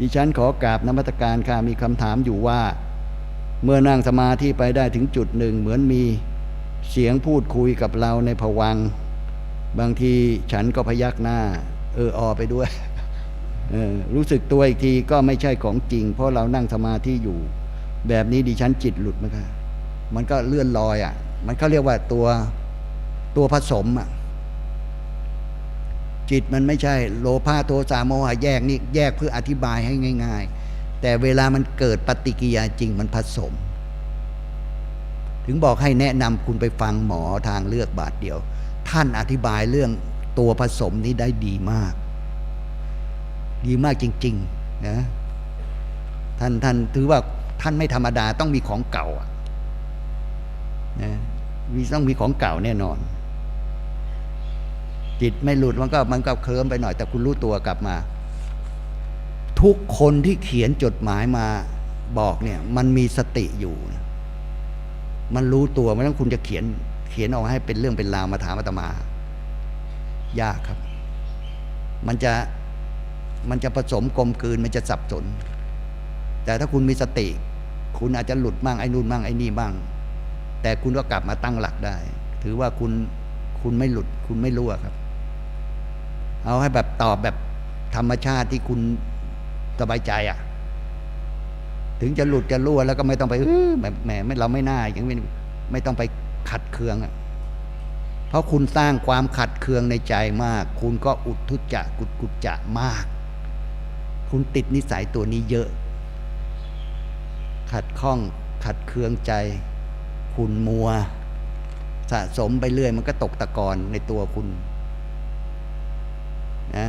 ดิฉันขอกราบนมัตการค่ะมีคำถามอยู่ว่า เมื่อนั่งสมาธิไปได้ถึงจุดหนึ่ง เหมือนมีเสียงพูดคุยกับเราในผวัง บางทีฉันก็พยักหน้า เออออไปด้วยออรู้สึกตัวอีกทีก็ไม่ใช่ของจริง เพราะเรานั่งสมาธิอยู่ แบบนี้ดิฉันจิตหลุดไหมคะมันก็เลื่อนลอยอะ มันเขาเรียกว่าตัวตัวผสมอะ จิตมันไม่ใช่โลภะโทสะโมหะแยกนี่แยกเพื่ออธิบายให้ง่าย ๆ แต่เวลามันเกิดปฏิกิริยาจริงมันผสม ถึงบอกให้แนะนำคุณไปฟังหมอทางเลือกบาทเดียว ท่านอธิบายเรื่องตัวผสมนี้ได้ดีมาก ดีมากจริงๆนะท่านท่านถือว่าท่านไม่ธรรมดาต้องมีของเก่าอะนะมีต้องมีของเก่าแน่นอน จิตไม่หลุดมันก็มันก็เคลิ้มไปหน่อย แต่คุณรู้ตัวกลับมา ทุกคนที่เขียนจดหมายมาบอกเนี่ย มันมีสติอยู่ มันรู้ตัวไม่ต้องคุณจะเขียนเขียนออกให้เป็นเรื่องเป็นราวมาถามอาตมา ยากครับ มันจะมันจะผสมกลมกลืนมันจะสับสน แต่ถ้าคุณมีสติ คุณอาจจะหลุดบ้างไอ้นู่นบ้างไอ้นี่บ้าง แต่คุณก็กลับมาตั้งหลักได้ ถือว่าคุณคุณไม่หลุด คุณไม่รั่วครับ เอาให้แบบตอบแบบธรรมชาติที่คุณสบายใจอะ ถึงจะหลุดจะรั่วแล้วก็ไม่ต้องไปเออแบบแหมเราไม่น่าอย่างนี้ไม่ต้องไปขัดเคืองอะ เพราะคุณสร้างความขัดเคืองในใจมาก คุณก็อุดทุจจะกุดกุจจะมาก คุณติดนิสัยตัวนี้เยอะ ขัดข้องขัดเคืองใจ คุณมัว สะสมไปเรื่อย มันก็ตกตะกอนในตัวคุณ นะ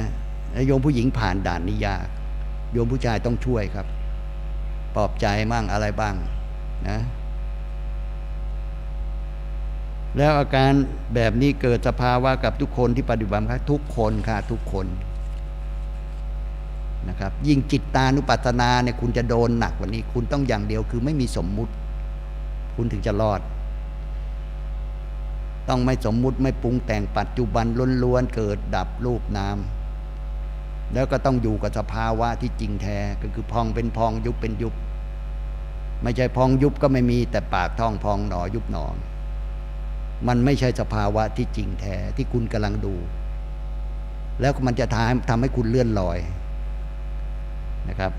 โยมผู้หญิงผ่านด่านนี้ยาก โยมผู้ชายต้องช่วยครับ ปลอบใจมั่งอะไรบ้างนะแล้วอาการแบบนี้เกิดสภาวะกับทุกคนที่ปฏิบัติครับทุกคนค่ะทุกคนนะครับ ยิ่งจิตตานุปัสสนาเนี่ยคุณจะโดนหนักกว่านี้ คุณต้องอย่างเดียวคือไม่มีสมมุติ คุณถึงจะรอด ต้องไม่สมมุติไม่ปรุงแต่งปัจจุบันล้วนๆเกิดดับรูปนามแล้วก็ต้องอยู่กับสภาวะที่จริงแท้ก็คือพองเป็นพองยุบเป็นยุบ ไม่ใช่พองยุบก็ไม่มีแต่ปากท้องพองหนอยุบหนอมันไม่ใช่สภาวะที่จริงแท้ที่คุณกำลังดู แล้วมันจะทำทำให้คุณเลื่อนลอยนะครับ